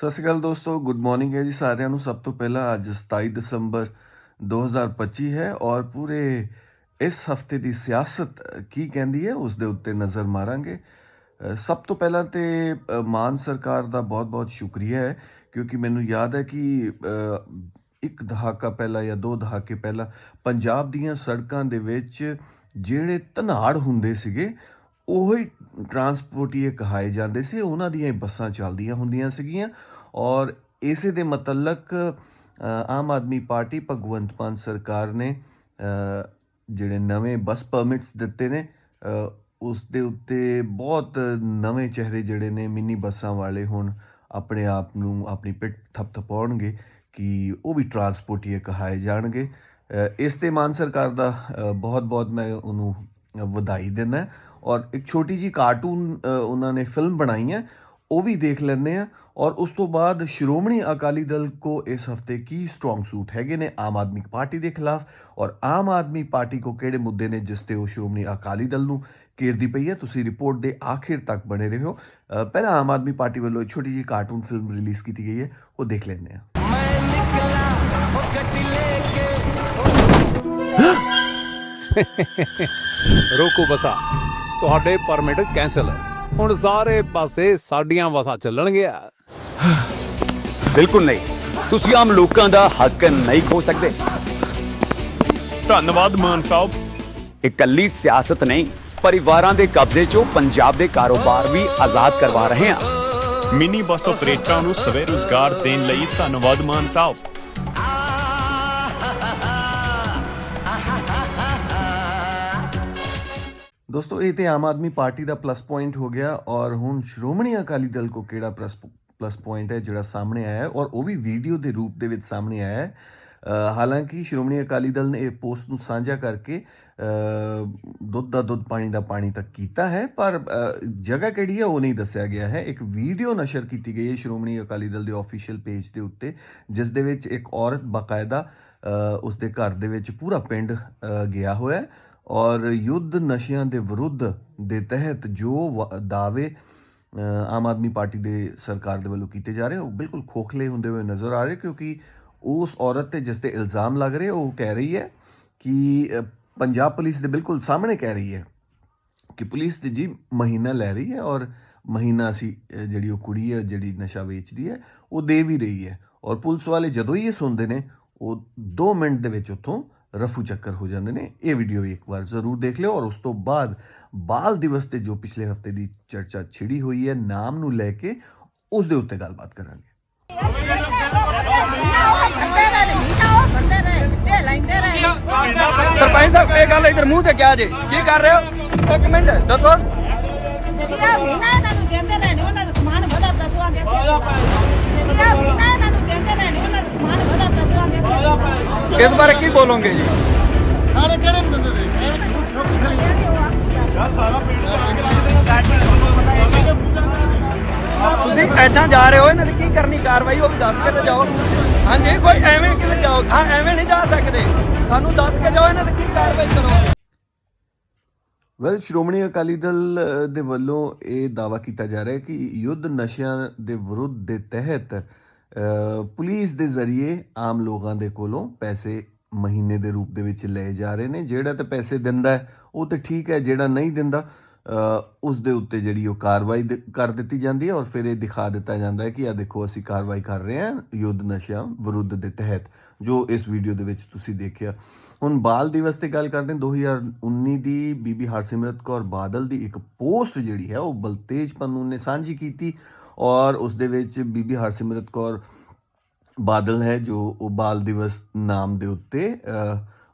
ਸਤਿ ਸ਼੍ਰੀ ਅਕਾਲ ਦੋਸਤੋ, good morning ਹੈ ਜੀ ਸਾਰਿਆਂ ਨੂੰ। ਸਭ ਤੋਂ ਪਹਿਲਾਂ ਅੱਜ 27 ਦਸੰਬਰ 2025 ਹੈ ਔਰ ਪੂਰੇ ਇਸ ਹਫ਼ਤੇ ਦੀ ਸਿਆਸਤ ਕੀ ਕਹਿੰਦੀ ਹੈ ਉਸ ਦੇ ਉੱਤੇ ਨਜ਼ਰ ਮਾਰਾਂਗੇ। ਸਭ ਤੋਂ ਪਹਿਲਾਂ ਤੇ ਮਾਨ ਸਰਕਾਰ ਦਾ ਬਹੁਤ-ਬਹੁਤ ਸ਼ੁਕਰੀਆ ਹੈ ਕਿਉਂਕਿ ਮੈਨੂੰ ਯਾਦ ਹੈ ਕਿ ਇੱਕ ਦਹਾਕਾ ਪਹਿਲਾਂ ਜਾਂ ਦੋ ਦਹਾਕੇ ਪਹਿਲਾਂ ਪੰਜਾਬ ਦੀਆਂ ਸੜਕਾਂ ਦੇ ਵਿੱਚ ਜਿਹੜੇ ਧਨਾੜ ਹੁੰਦੇ ਸੀਗੇ ਉਹੀ ਟਰਾਂਸਪੋਰਟੀਏ ਕਹਾਏ ਜਾਂਦੇ ਸੀ, ਉਹਨਾਂ ਦੀਆਂ ਹੀ ਬੱਸਾਂ ਚੱਲਦੀਆਂ ਹੁੰਦੀਆਂ ਸੀਗੀਆਂ ਔਰ ਇਸੇ ਦੇ ਮਤਲਕ ਆਮ ਆਦਮੀ ਪਾਰਟੀ ਭਗਵੰਤ ਮਾਨ ਸਰਕਾਰ ਨੇ ਜਿਹੜੇ ਨਵੇਂ ਬੱਸ ਪਰਮਿਟਸ ਦਿੱਤੇ ਨੇ ਉਸ ਦੇ ਉੱਤੇ ਬਹੁਤ ਨਵੇਂ ਚਿਹਰੇ ਜਿਹੜੇ ਨੇ ਮਿੰਨੀ ਬੱਸਾਂ ਵਾਲੇ ਹੁਣ ਆਪਣੇ ਆਪ ਨੂੰ ਆਪਣੀ ਪਿੱਠ ਥਪਥਪਾਉਣਗੇ ਕਿ ਉਹ ਵੀ ਟਰਾਂਸਪੋਰਟੀਏ ਕਹਾਏ ਜਾਣਗੇ। ਇਸ ਤੇ ਮਾਨ ਸਰਕਾਰ ਦਾ ਬਹੁਤ ਬਹੁਤ ਮੈਂ ਉਹਨੂੰ ਵਧਾਈ ਦਿੰਦਾ ਔਰ ਇੱਕ ਛੋਟੀ ਜੀ ਕਾਰਟੂਨ ਉਹਨਾਂ ਨੇ ਫਿਲਮ ਬਣਾਈ ਹੈ ਉਹ ਵੀ ਦੇਖ ਲੈਂਦੇ ਆ ਔਰ ਉਸ ਤੋਂ ਬਾਅਦ ਸ਼੍ਰੋਮਣੀ ਅਕਾਲੀ ਦਲ ਕੋ ਇਸ ਹਫ਼ਤੇ ਕੀ ਸਟਰੋਂਗ ਸੂਟ ਹੈਗੇ ਨੇ? ਆਮ ਆਦਮੀ ਪਾਰਟੀ ਦੇ ਖਿਲਾਫ। ਔਰ ਆਮ ਆਦਮੀ ਪਾਰਟੀ ਕੋ ਕਿਹੜੇ ਮੁੱਦੇ ਨੇ ਜਿਸ ਤੇ ਉਹ ਸ਼੍ਰੋਮਣੀ ਅਕਾਲੀ ਦਲ ਨੂੰ ਘੇਰਦੀ ਪਈ ਹੈ? ਤੁਸੀਂ ਰਿਪੋਰਟ ਦੇ ਆਖਿਰ ਤੱਕ ਬਣੇ ਰਹੋ। ਅ, ਪਹਿਲਾਂ ਆਮ ਆਦਮੀ ਪਾਰਟੀ ਵੱਲੋਂ ਇੱਕ ਛੋਟੀ ਜੀ ਕਾਰਟੂਨ ਫਿਲਮ ਰਿਲੀਜ਼ ਕੀਤੀ ਗਈ ਹੈ ਉਹ ਦੇਖ ਲੈਂਦੇ ਆ ਰੋਕੋ ਬਸਾ। ਤੁਹਾਡੇ ਪਰਮਿਟ ਕੈਨਸਲ ਹੈ ਹੁਣ ਸਾਰੇ ਪਾਸੇ ਸਾਡੀਆਂ ਵਸਾਂ ਚੱਲਣਗੀਆਂ। ਬਿਲਕੁਲ ਨਹੀਂ। ਤੁਸੀਂ ਆਮ ਲੋਕਾਂ ਦਾ ਹੱਕ ਨਹੀਂ ਖੋ ਸਕਦੇ। ਧੰਨਵਾਦ ਮਾਨ ਸਾਹਿਬ। ਇਕੱਲੀ ਸਿਆਸਤ ਨਹੀਂ ਪਰਿਵਾਰਾਂ ਦੇ ਕਬਜ਼ੇ 'ਚੋਂ ਪੰਜਾਬ ਦੇ ਕਾਰੋਬਾਰ ਵੀ ਆਜ਼ਾਦ ਕਰਵਾ ਰਹੇ ਹਾਂ। ਮਿਨੀ ਬੱਸ ਆਪਰੇਟਰਾਂ ਨੂੰ ਸਵੈ ਰੁਜ਼ਗਾਰ ਦੇਣ ਲਈ ਧੰਨਵਾਦ ਮਾਨ ਸਾਹਿਬ। ਦੋਸਤੋ ਇਹ ਤੇ ਆਮ ਆਦਮੀ ਪਾਰਟੀ ਦਾ ਪਲੱਸ ਪੁਆਇੰਟ ਹੋ ਗਿਆ ਔਰ ਹੁਣ ਸ਼੍ਰੋਮਣੀ ਅਕਾਲੀ ਦਲ ਕੋ ਕਿਹੜਾ ਪਲੱਸ ਪਲੱਸ ਪੁਆਇੰਟ ਹੈ ਜਿਹੜਾ ਸਾਹਮਣੇ ਆਇਆ ਔਰ ਉਹ ਵੀ ਵੀਡੀਓ ਦੇ ਰੂਪ ਦੇ ਵਿੱਚ ਸਾਹਮਣੇ ਆਇਆ ਹੈ। ਹਾਲਾਂਕਿ ਸ਼੍ਰੋਮਣੀ ਅਕਾਲੀ ਦਲ ਨੇ ਇਹ ਪੋਸਟ ਨੂੰ ਸਾਂਝਾ ਕਰਕੇ ਦੁੱਧ ਦਾ ਦੁੱਧ ਪਾਣੀ ਦਾ ਪਾਣੀ ਤੱਕ ਕੀਤਾ ਹੈ ਪਰ ਜਗ੍ਹਾ ਕਿਹੜੀ ਹੈ ਉਹ ਨਹੀਂ ਦੱਸਿਆ ਗਿਆ ਹੈ। ਇੱਕ ਵੀਡੀਓ ਨਸ਼ਰ ਕੀਤੀ ਗਈ ਹੈ ਸ਼੍ਰੋਮਣੀ ਅਕਾਲੀ ਦਲ ਦੇ ਆਫੀਸ਼ੀਅਲ ਪੇਜ ਦੇ ਉੱਤੇ ਜਿਸ ਦੇ ਵਿੱਚ ਇੱਕ ਔਰਤ ਬਕਾਇਦਾ ਅ, ਉਸ ਦੇ ਘਰ ਦੇ ਵਿੱਚ ਪੂਰਾ ਪਿੰਡ ਗਿਆ ਹੋਇਆ ਹੈ। ਔਰ ਯੁੱਧ ਨਸ਼ਿਆਂ ਦੇ ਵਿਰੁੱਧ ਦੇ ਤਹਿਤ ਜੋ ਵ- ਦਾਅਵੇ ਆਮ ਆਦਮੀ ਪਾਰਟੀ ਦੇ ਸਰਕਾਰ ਦੇ ਵੱਲੋਂ ਕੀਤੇ ਜਾ ਰਹੇ ਉਹ ਬਿਲਕੁਲ ਖੋਖਲੇ ਹੁੰਦੇ ਹੋਏ ਨਜ਼ਰ ਆ ਰਹੇ, ਕਿਉਂਕਿ ਉਸ ਔਰਤ ਤੇ ਜਿਸ ਤੇ ਇਲਜ਼ਾਮ ਲੱਗ ਰਹੇ, ਉਹ ਕਹਿ ਰਹੀ ਹੈ ਕਿ ਪੰਜਾਬ ਪੁਲਿਸ ਦੇ ਬਿਲਕੁਲ ਸਾਹਮਣੇ ਕਹਿ ਰਹੀ ਹੈ ਕਿ ਪੁਲਿਸ ਤੇ ਜੀ ਮਹੀਨਾ ਲੈ ਰਹੀ ਹੈ ਔਰ ਮਹੀਨਾ ਸੀ ਜਿਹੜੀ ਉਹ ਕੁੜੀ ਹੈ, ਜਿਹੜੀ ਨਸ਼ਾ ਵੇਚਦੀ ਹੈ, ਉਹ ਦੇ ਵੀ ਰਹੀ ਹੈ। ਔਰ ਪੁਲਿਸ ਵਾਲੇ ਜਦੋਂ ਹੀ ਇਹ ਸੁਣਦੇ ਨੇ, ਉਹ 2 ਮਿੰਟ ਦੇ ਵਿੱਚ ਉੱਥੋਂ ਰਫੂ ਚੱਕਰ ਹੋ ਜਾਂਦੇ ਨੇ। ਇਹ ਵੀਡੀਓ ਵੀ ਇੱਕ ਵਾਰ ਜ਼ਰੂਰ ਦੇਖ ਲਿਓ ਔਰ ਉਸ ਤੋਂ ਬਾਅਦ ਬਾਲ ਦਿਵਸ ਤੇ ਜੋ ਪਿਛਲੇ ਹਫ਼ਤੇ ਦੀ ਚਰਚਾ ਛਿੜੀ ਹੋਈ ਹੈ ਨਾਮ ਨੂੰ ਲੈ ਕੇ ਉਸ ਦੇ ਉੱਤੇ ਗੱਲਬਾਤ ਕਰਾਂਗੇ। ਸਰਪੰਚ ਸਾਹਿਬ ਇਹ ਗੱਲ ਇਧਰ ਮੂੰਹ ਤੇ ਕਿਹਾ ਜੇ। ਕੀ ਕਰ ਰਹੇ ਹੋ? ਇੱਕ ਮਿੰਟ ਦੱਸੋ। ਇਸ ਬਾਰੇ ਕੀ ਬੋਲੋਗੇ ਜੀ? ਤੁਸੀਂ ਐਦਾਂ ਜਾ ਰਹੇ ਹੋ ਇਹਨਾਂ ਦੀ ਕੀ ਕਰਨੀ ਕਾਰਵਾਈ ਉਹ ਵੀ ਦੱਸ ਕੇ ਤੇ ਜਾਓ। ਹਾਂਜੀ ਕੋਈ ਐਵੇਂ ਕਿਵੇਂ ਜਾਓ? ਹਾਂ ਐਵੇਂ ਨਹੀਂ ਜਾ ਸਕਦੇ। ਸਾਨੂੰ ਦੱਸ ਕੇ ਜਾਓ ਇਹਨਾਂ ਦੀ ਕੀ ਕਾਰਵਾਈ ਕਰੋ। ਵੈਲ ਸ਼੍ਰੋਮਣੀ ਅਕਾਲੀ ਦਲ ਦੇ ਵੱਲੋਂ ਇਹ ਦਾਵਾ ਕੀਤਾ ਜਾ ਰਿਹਾ ਹੈ ਕਿ ਯੁੱਧ ਨਸ਼ਿਆਂ ਦੇ ਵਿਰੁੱਧ ਦੇ ਤਹਿਤ ਪੁਲਿਸ ਦੇ ਜ਼ਰੀਏ ਆਮ ਲੋਕਾਂ ਦੇ ਕੋਲੋਂ ਪੈਸੇ ਮਹੀਨੇ ਦੇ ਰੂਪ ਦੇ ਵਿੱਚ ਲਏ ਜਾ ਰਹੇ ਨੇ। ਜਿਹੜਾ ਤਾਂ ਪੈਸੇ ਦਿੰਦਾ ਉਹ ਤਾਂ ਠੀਕ ਹੈ, ਜਿਹੜਾ ਨਹੀਂ ਦਿੰਦਾ ਉਸ ਦੇ ਉੱਤੇ ਜਿਹੜੀ ਉਹ ਕਾਰਵਾਈ ਕਰ ਦਿੱਤੀ ਜਾਂਦੀ ਹੈ ਔਰ ਫਿਰ ਇਹ ਦਿਖਾ ਦਿੱਤਾ ਜਾਂਦਾ ਹੈ ਕਿ ਆ ਦੇਖੋ, ਅਸੀਂ ਕਾਰਵਾਈ ਕਰ ਰਹੇ ਹਾਂ ਯੁੱਧ ਨਸ਼ਿਆਂ ਵਿਰੁੱਧ ਦੇ ਤਹਿਤ, ਜੋ ਇਸ ਵੀਡੀਓ ਦੇ ਵਿੱਚ ਤੁਸੀਂ ਦੇਖਿਆ। ਹੁਣ ਬਾਲ ਦਿਵਸ ਤੇ ਗੱਲ ਕਰਦੇ ਹਾਂ 2019 ਦੀ ਬੀਬੀ ਹਰਸਿਮਰਤ ਕੌਰ ਬਾਦਲ ਦੀ ਇੱਕ ਪੋਸਟ ਜਿਹੜੀ ਹੈ, ਉਹ ਬਲਤੇਜ ਪੰਨੂ ਨੇ ਸਾਂਝੀ ਕੀਤੀ ਔਰ ਉਸ ਦੇ ਵਿੱਚ ਬੀਬੀ ਹਰਸਿਮਰਤ ਕੌਰ ਬਾਦਲ ਹੈ ਜੋ ਉਹ ਬਾਲ ਦਿਵਸ ਨਾਮ ਦੇ ਉੱਤੇ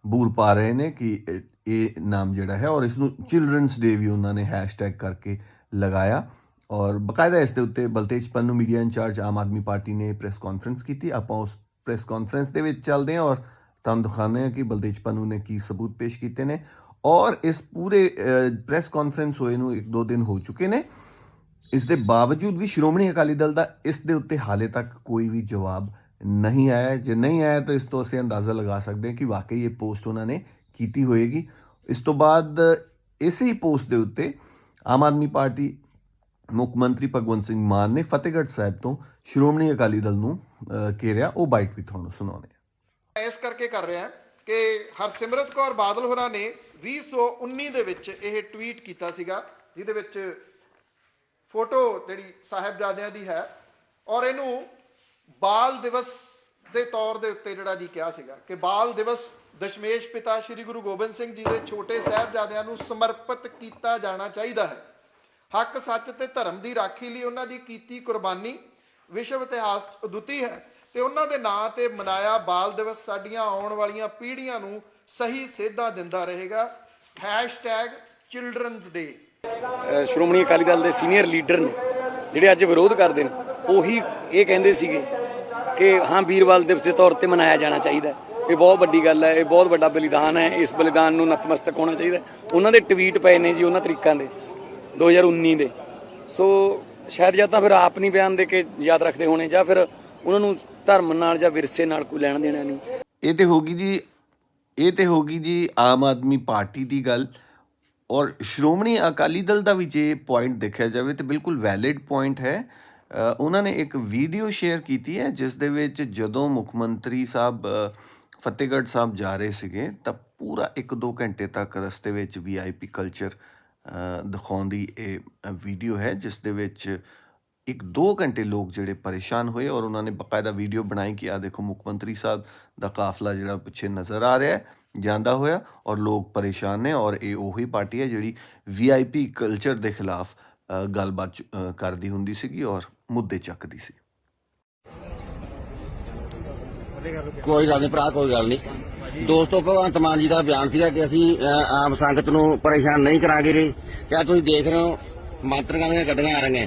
ਬੂਰ ਪਾ ਰਹੇ ਨੇ ਕਿ ਇਹ ਨਾਮ ਜਿਹੜਾ ਹੈ ਔਰ ਇਸ ਨੂੰ ਚਿਲड्रंस ਡੇ ਵੀ ਉਹਨਾਂ ਨੇ ਹੈਸ਼ਟੈਗ ਕਰਕੇ ਲਗਾਇਆ ਔਰ ਬਕਾਇਦਾ ਇਸ ਦੇ ਉੱਤੇ Baltej Pannu media incharge Aam Aadmi party ਨੇ ਪ੍ਰੈਸ ਕਾਨਫਰੰਸ ਕੀਤੀ। ਆਪਾਂ ਉਸ ਪ੍ਰੈਸ ਕਾਨਫਰੰਸ ਦੇ ਵਿੱਚ ਚੱਲਦੇ ਹਾਂ ਔਰ ਤੁਹਾਨੂੰ ਦਿਖਾਉਂਦੇ ਹਾਂ ਕਿ ਬਲਤੇਜ ਪੰਨੂ ਨੇ ਕੀ ਸਬੂਤ ਪੇਸ਼ ਕੀਤੇ ਨੇ ਔਰ ਇਸ ਪੂਰੇ ਪ੍ਰੈਸ ਕਾਨਫਰੰਸ ਹੋਏ ਨੂੰ ਇੱਕ ਦੋ ਦਿਨ ਹੋ ਚੁੱਕੇ ਨੇ। ਇਸ ਦੇ ਬਾਵਜੂਦ ਵੀ ਸ਼੍ਰੋਮਣੀ ਅਕਾਲੀ ਦਲ ਦਾ ਇਸ ਦੇ ਉੱਤੇ ਹਾਲੇ ਤੱਕ ਕੋਈ ਵੀ ਜਵਾਬ ਨਹੀਂ ਆਇਆ। ਜੇ ਨਹੀਂ ਆਇਆ ਤਾਂ ਇਸ ਤੋਂ ਅਸੀਂ ਅੰਦਾਜ਼ਾ ਲਗਾ ਸਕਦੇ ਹਾਂ ਕਿ ਵਾਕਈ ਇਹ ਪੋਸਟ ਉਹਨਾਂ ਨੇ ਕੀਤੀ ਹੋਏਗੀ। ਇਸ ਤੋਂ ਬਾਅਦ ਇਸੇ ਹੀ ਪੋਸਟ ਦੇ ਉੱਤੇ ਆਮ ਆਦਮੀ ਪਾਰਟੀ ਮੁੱਖ ਮੰਤਰੀ ਭਗਵੰਤ ਸਿੰਘ ਮਾਨ ਨੇ ਫਤਿਹਗੜ੍ਹ ਸਾਹਿਬ ਤੋਂ ਸ਼੍ਰੋਮਣੀ ਅਕਾਲੀ ਦਲ ਨੂੰ ਘੇਰਿਆ। ਉਹ ਬਾਈਟ ਵੀ ਤੁਹਾਨੂੰ ਸੁਣਾਉਂਦੇ ਆ ਇਸ ਕਰਕੇ ਕਰ ਰਿਹਾ ਕਿ ਹਰਸਿਮਰਤ ਕੌਰ ਬਾਦਲ ਹੋਰਾਂ ਨੇ 2019 ਦੇ ਵਿੱਚ ਇਹ ਟਵੀਟ ਕੀਤਾ ਸੀਗਾ, ਜਿਹਦੇ ਵਿੱਚ ਫੋਟੋ ਜਿਹੜੀ ਸਾਹਿਬਜ਼ਾਦਿਆਂ ਦੀ ਹੈ ਔਰ ਇਹਨੂੰ ਬਾਲ ਦਿਵਸ ਦੇ ਤੌਰ ਦੇ ਉੱਤੇ ਜਿਹੜਾ ਜੀ ਕਿਹਾ ਸੀਗਾ ਕਿ ਬਾਲ ਦਿਵਸ ਦਸ਼ਮੇਸ਼ ਪਿਤਾ ਸ੍ਰੀ ਗੁਰੂ ਗੋਬਿੰਦ ਸਿੰਘ ਜੀ ਦੇ ਛੋਟੇ ਸਾਹਿਬਜ਼ਾਦਿਆਂ ਨੂੰ ਸਮਰਪਿਤ ਕੀਤਾ ਜਾਣਾ ਚਾਹੀਦਾ ਹੈ। ਹੱਕ, ਸੱਚ ਤੇ ਧਰਮ ਦੀ ਰਾਖੀ ਲਈ ਉਹਨਾਂ ਦੀ ਕੀਤੀ ਕੁਰਬਾਨੀ ਵਿਸ਼ਵ ਇਤਿਹਾਸ ਅਦੁੱਤੀ ਹੈ ਤੇ ਉਹਨਾਂ ਦੇ ਨਾਂ ਤੇ ਮਨਾਇਆ ਬਾਲ ਦਿਵਸ ਸਾਡੀਆਂ ਆਉਣ ਵਾਲੀਆਂ ਪੀੜ੍ਹੀਆਂ ਨੂੰ ਸਹੀ ਸੇਧਾਂ ਦਿੰਦਾ ਰਹੇਗਾ। #ਚਿਲਡਰਨਸ ਡੇ ਸ਼੍ਰੋਮਣੀ ਅਕਾਲੀ ਦਲ ਦੇ ਸੀਨੀਅਰ ਲੀਡਰ ਨੇ ਜਿਹੜੇ ਅੱਜ ਵਿਰੋਧ ਕਰਦੇ ਨੇ, ਉਹੀ ਇਹ ਕਹਿੰਦੇ ਸੀਗੇ ਕਿ ਹਾਂ, ਵੀਰਵਾਲ ਦਿਵਸ ਦੇ ਤੌਰ ਤੇ ਮਨਾਇਆ ਜਾਣਾ ਚਾਹੀਦਾ ਇਹ ਬਹੁਤ ਵੱਡੀ ਗੱਲ ਹੈ, ਇਹ ਬਹੁਤ ਵੱਡਾ ਬਲੀਦਾਨ ਹੈ, ਇਸ ਬਲੀਦਾਨ ਨੂੰ ਨਤਮਸਤਕ ਹੋਣਾ ਚਾਹੀਦਾ ਉਹਨਾਂ ਦੇ ਟਵੀਟ ਪਏ ਨੇ ਜੀ ਉਹਨਾਂ ਤਰੀਕਾਂ ਦੇ 2019 ਦੇ। ਸੋ ਸ਼ਾਇਦ ਜਾਂ ਤਾਂ ਫਿਰ ਆਪ ਨਹੀਂ ਬਿਆਨ ਦੇ ਕੇ ਯਾਦ ਰੱਖਦੇ ਹੋਣੇ ਜਾਂ ਫਿਰ ਉਹਨਾਂ ਨੂੰ ਧਰਮ ਨਾਲ ਜਾਂ ਵਿਰਸੇ ਨਾਲ ਕੋਈ ਲੈਣ ਦੇਣਾ ਨਹੀਂ। ਇਹ ਤੇ ਹੋਗੀ ਜੀ, ਇਹ ਤੇ ਹੋਗੀ ਜੀ ਆਮ ਆਦਮੀ ਪਾਰਟੀ ਦੀ ਗੱਲ। ਔਰ ਸ਼੍ਰੋਮਣੀ ਅਕਾਲੀ ਦਲ ਦਾ ਵੀ ਜੇ ਪੁਆਇੰਟ ਦੇਖਿਆ ਜਾਵੇ ਤੇ ਬਿਲਕੁਲ ਵੈਲਿਡ ਪੁਆਇੰਟ ਹੈ। ਉਹਨਾਂ ਨੇ ਇੱਕ ਵੀਡੀਓ ਸ਼ੇਅਰ ਕੀਤੀ ਹੈ, ਜਿਸ ਦੇ ਵਿੱਚ ਜਦੋਂ ਮੁੱਖ ਮੰਤਰੀ ਸਾਹਿਬ ਫਤਿਹਗੜ੍ਹ ਸਾਹਿਬ ਜਾ ਰਹੇ ਸੀਗੇ, ਤਾਂ ਪੂਰਾ 1-2 ਘੰਟੇ ਤੱਕ ਰਸਤੇ ਵਿੱਚ ਵੀਆਈਪੀ ਕਲਚਰ ਦਿਖਾਉਣ ਦੀ ਇਹ ਵੀਡੀਓ ਹੈ, ਜਿਸ ਦੇ ਵਿੱਚ ਇੱਕ 2 ਘੰਟੇ ਲੋਕ ਜਿਹੜੇ ਪਰੇਸ਼ਾਨ ਹੋਏ ਔਰ ਉਹਨਾਂ ਨੇ ਬਕਾਇਦਾ ਵੀਡੀਓ ਬਣਾਈ ਕਿ ਆ ਦੇਖੋ ਮੁੱਖ ਮੰਤਰੀ ਸਾਹਿਬ ਦਾ ਕਾਫਲਾ ਜਿਹੜਾ ਪਿੱਛੇ ਨਜ਼ਰ ਆ ਰਿਹਾ ਹੈ, ਜਾਂਦਾ ਹੋਇਆ ਔਰ ਲੋਕ ਪਰੇਸ਼ਾਨ ਨੇ ਔਰ ਇਹ ਉਹੀ ਪਾਰਟੀ ਹੈ ਜਿਹੜੀ ਵੀਆਈਪੀ ਕਲਚਰ ਦੇ ਖਿਲਾਫ ਗੱਲਬਾਤ ਚ- ਕਰਦੀ ਹੁੰਦੀ ਸੀਗੀ ਔਰ ਮੁੱਦੇ ਚੱਕਦੀ ਸੀ। ਕੋਈ ਗੱਲ ਨਹੀਂ ਭਰਾ ਕੋਈ ਗੱਲ ਨਹੀਂ ਦੋਸਤੋ ਭਗਵੰਤ ਮਾਨ ਜੀ ਦਾ ਬਿਆਨ ਸੀਗਾ ਕਿ ਅਸੀਂ ਅਹ, ਆਮ ਸੰਗਤ ਨੂੰ ਪਰੇਸ਼ਾਨ ਨਹੀਂ ਕਰਾਂਗੇ ਰੇ ਕਿਆ ਤੁਸੀਂ ਦੇਖ ਰਹੇ ਹੋ? ਮੰਤਰੀਆਂ ਦੀਆਂ ਗੱਡੀਆਂ ਆ ਰਹੀਆਂ।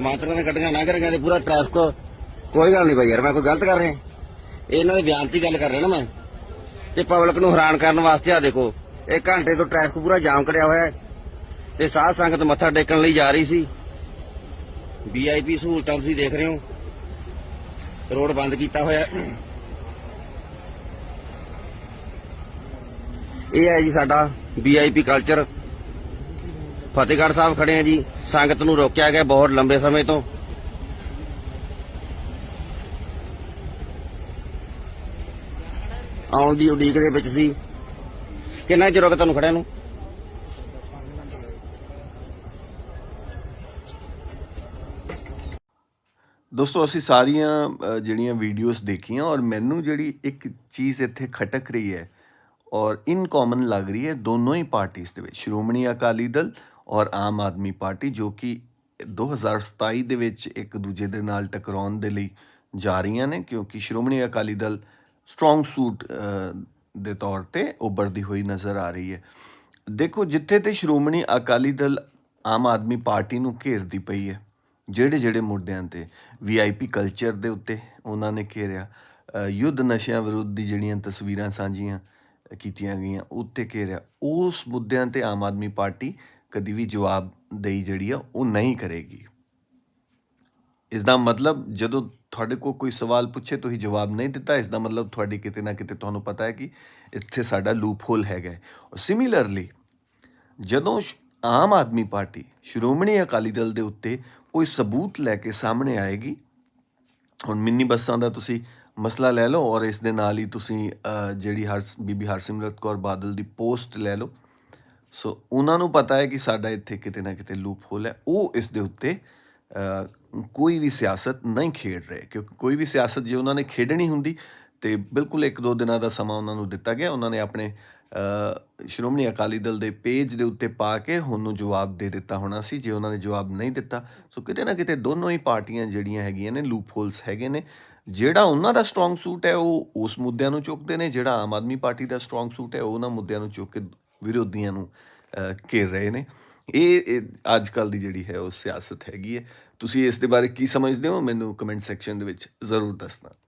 ਮੰਤਰੀਆਂ ਦੀਆਂ ਗੱਡੀਆਂ ਨਾ ਕਰਾਂਗੇ ਤੇ ਪੂਰਾ ਟ੍ਰੈਫਿਕ। ਕੋਈ ਗੱਲ ਨਹੀਂ ਭਾਈ ਯਾਰ ਮੈਂ ਕੋਈ ਗਲਤ ਕਰ ਰਿਹਾ? ਇਹਨਾਂ ਦੇ ਬਿਆਨ ਦੀ ਗੱਲ ਕਰ ਰਿਹਾ ਨਾ ਮੈਂ। ਤੇ ਪਬਲਿਕ ਨੂੰ ਹੈਰਾਨ ਕਰਨ ਵਾਸਤੇ ਆ ਦੇਖੋ ਇੱਕ ਘੰਟੇ ਤੋਂ ਟ੍ਰੈਫਿਕ ਪੂਰਾ ਜਾਮ ਕਰਿਆ ਹੋਇਆ ਹੈ। ਤੇ ਸਾਧ ਸੰਗਤ ਮੱਥਾ ਟੇਕਣ ਲਈ ਜਾ ਰਹੀ ਸੀ। ਵੀਆਈਪੀ ਸਹੂਲਤਾਂ ਤੁਸੀਂ ਦੇਖ ਰਹੇ ਹੋ। ਰੋਡ ਬੰਦ ਕੀਤਾ ਹੋਇਆ। ਇਹ ਹੈ ਜੀ ਸਾਡਾ ਵੀਆਈਪੀ ਕਲਚਰ ਫਤਿਹਗੜ੍ਹ ਸਾਹਿਬ ਖੜੇ ਆ ਜੀ। ਸੰਗਤ ਨੂੰ ਰੋਕਿਆ ਗਿਆ ਬਹੁਤ ਲੰਬੇ ਸਮੇਂ ਤੋਂ। ਆਉਣ ਦੀ ਉਡੀਕ ਦੇ ਵਿੱਚ ਸੀ। ਕਿੰਨਾ ਚਿਰ ਹੋ ਗਿਆ ਤੁਹਾਨੂੰ ਖੜਿਆ ਨੂੰ? ਦੋਸਤੋ, ਅਸੀਂ ਸਾਰੀਆਂ ਜਿਹੜੀਆਂ ਵੀਡੀਓਜ਼ ਦੇਖੀਆਂ ਔਰ ਮੈਨੂੰ ਜਿਹੜੀ ਇੱਕ ਚੀਜ਼ ਇੱਥੇ ਖਟਕ ਰਹੀ ਹੈ ਔਰ ਇਨ ਕਾਮਨ ਲੱਗ ਰਹੀ ਹੈ ਦੋਨੋਂ ਹੀ ਪਾਰਟੀਆਂ ਦੇ ਵਿੱਚ, ਸ਼੍ਰੋਮਣੀ ਅਕਾਲੀ ਦਲ ਔਰ ਆਮ ਆਦਮੀ ਪਾਰਟੀ, ਜੋ ਕਿ 2027 ਦੇ ਵਿੱਚ ਇੱਕ ਦੂਜੇ ਦੇ ਨਾਲ ਟਕਰਾਉਣ ਦੇ ਲਈ ਜਾ ਰਹੀਆਂ ਨੇ, ਕਿਉਂਕਿ ਸ਼੍ਰੋਮਣੀ ਅਕਾਲੀ ਦਲ ਸਟਰੋਂਗ ਸੂਟ ਦੇ ਤੌਰ ਤੇ ਉੱਭਰਦੀ ਹੋਈ ਨਜ਼ਰ ਆ ਰਹੀ ਹੈ। ਦੇਖੋ, ਜਿੱਥੇ ਤੇ ਸ਼੍ਰੋਮਣੀ ਅਕਾਲੀ ਦਲ ਆਮ ਆਦਮੀ ਪਾਰਟੀ ਨੂੰ ਘੇਰਦੀ ਪਈ ਹੈ ਜਿਹੜੇ ਜਿਹੜੇ ਮੁੱਦਿਆਂ ਤੇ ਵੀਆਈਪੀ ਕਲਚਰ ਦੇ ਉੱਤੇ ਉਹਨਾਂ ਨੇ ਘੇਰਿਆ ਯੁੱਧ ਨਸ਼ਿਆਂ ਵਿਰੁੱਧ ਦੀ ਜਿਹੜੀਆਂ ਤਸਵੀਰਾਂ ਸਾਂਝੀਆਂ ਕੀਤੀਆਂ ਗਈਆਂ, ਉੱਤੇ ਘੇਰਿਆ, ਉਸ ਮੁੱਦਿਆਂ ਤੇ ਆਮ ਆਦਮੀ ਪਾਰਟੀ ਕਦੀ ਵੀ ਜਵਾਬ ਦੇਈ ਜਿਹੜੀ ਆ, ਉਹ ਨਹੀਂ ਕਰੇਗੀ। ਇਸ ਦਾ ਮਤਲਬ ਜਦੋਂ ਤੁਹਾਡੇ ਕੋਲ ਕੋਈ ਸਵਾਲ ਪੁੱਛੇ, ਤੁਸੀਂ ਜਵਾਬ ਨਹੀਂ ਦਿੱਤਾ ਇਸ ਦਾ ਮਤਲਬ ਤੁਹਾਡੀ ਕਿਤੇ ਨਾ ਕਿਤੇ ਤੁਹਾਨੂੰ ਪਤਾ ਹੈ ਕਿ ਇੱਥੇ ਸਾਡਾ ਲੂਪ ਹੋਲ ਹੈਗਾ ਸਿਮਿਲਰਲੀ ਜਦੋਂ ਸ਼- ਆਮ ਆਦਮੀ ਪਾਰਟੀ ਸ਼੍ਰੋਮਣੀ ਅਕਾਲੀ ਦਲ ਦੇ ਉੱਤੇ ਕੋਈ ਸਬੂਤ ਲੈ ਕੇ ਸਾਹਮਣੇ ਆਏਗੀ? ਹੁਣ ਮਿੰਨੀ ਬੱਸਾਂ ਦਾ ਤੁਸੀਂ ਮਸਲਾ ਲੈ ਲਓ ਔਰ ਇਸ ਦੇ ਨਾਲ ਹੀ ਤੁਸੀਂ ਜਿਹੜੀ ਹਰ ਬੀਬੀ ਹਰਸਿਮਰਤ ਕੌਰ ਬਾਦਲ ਦੀ ਪੋਸਟ ਲੈ ਲਓ। ਸੋ ਉਹਨਾਂ ਨੂੰ ਪਤਾ ਹੈ ਕਿ ਸਾਡਾ ਇੱਥੇ ਕਿਤੇ ਨਾ ਕਿਤੇ ਲੂਪ ਹੋਲ ਹੈ। ਉਹ ਇਸ ਦੇ ਉੱਤੇ ਕੋਈ ਵੀ ਸਿਆਸਤ ਨਹੀਂ ਖੇਡ ਰਹੇ ਕਿਉਂਕਿ ਕੋਈ ਵੀ ਸਿਆਸਤ ਜੇ ਉਹਨਾਂ ਨੇ ਖੇਡਣੀ ਹੁੰਦੀ ਤੇ ਬਿਲਕੁਲ ਇੱਕ ਦੋ ਦਿਨਾਂ ਦਾ ਸਮਾਂ ਉਹਨਾਂ ਨੂੰ ਦਿੱਤਾ ਗਿਆ। ਉਹਨਾਂ ਨੇ ਆਪਣੇ ਸ਼੍ਰੋਮਣੀ ਅਕਾਲੀ ਦਲ ਦੇ ਪੇਜ ਦੇ ਉੱਤੇ ਪਾ ਕੇ ਹੁਣ ਨੂੰ ਜਵਾਬ ਦੇ ਦਿੱਤਾ ਹੋਣਾ ਸੀ ਜੇ ਉਹਨਾਂ ਨੇ ਜਵਾਬ ਨਹੀਂ ਦਿੱਤਾ ਸੋ ਕਿਤੇ ਨਾ ਕਿਤੇ ਦੋਨੋਂ ਹੀ ਪਾਰਟੀਆਂ ਜਿਹੜੀਆਂ ਹੈਗੀਆਂ ਨੇ ਲੂਪ ਹੋਲਸ ਹੈਗੇ ਨੇ। ਜਿਹੜਾ ਉਹਨਾਂ ਦਾ ਸਟਰੋਂਗ ਸੂਟ ਹੈ ਉਹ ਉਸ ਮੁੱਦਿਆਂ ਨੂੰ ਚੁੱਕਦੇ ਨੇ ਜਿਹੜਾ ਆਮ ਆਦਮੀ ਪਾਰਟੀ ਦਾ ਸਟਰੋਂਗ ਸੂਟ ਹੈ ਉਹ ਉਹਨਾਂ ਮੁੱਦਿਆਂ ਨੂੰ ਚੁੱਕ ਕੇ ਵਿਰੋਧੀਆਂ ਨੂੰ ਅ, ਘੇਰ ਰਹੇ ਨੇ। ਇਹ ਇਹ ਅੱਜ ਕੱਲ ਦੀ ਜਿਹੜੀ ਹੈ ਉਹ ਸਿਆਸਤ ਹੈਗੀ ਹੈ। ਤੁਸੀਂ ਇਸ ਦੇ ਬਾਰੇ ਕੀ ਸਮਝਦੇ ਹੋ? ਮੈਨੂੰ ਕਮੈਂਟ ਸੈਕਸ਼ਨ ਦੇ ਵਿੱਚ ਜ਼ਰੂਰ ਦੱਸਣਾ।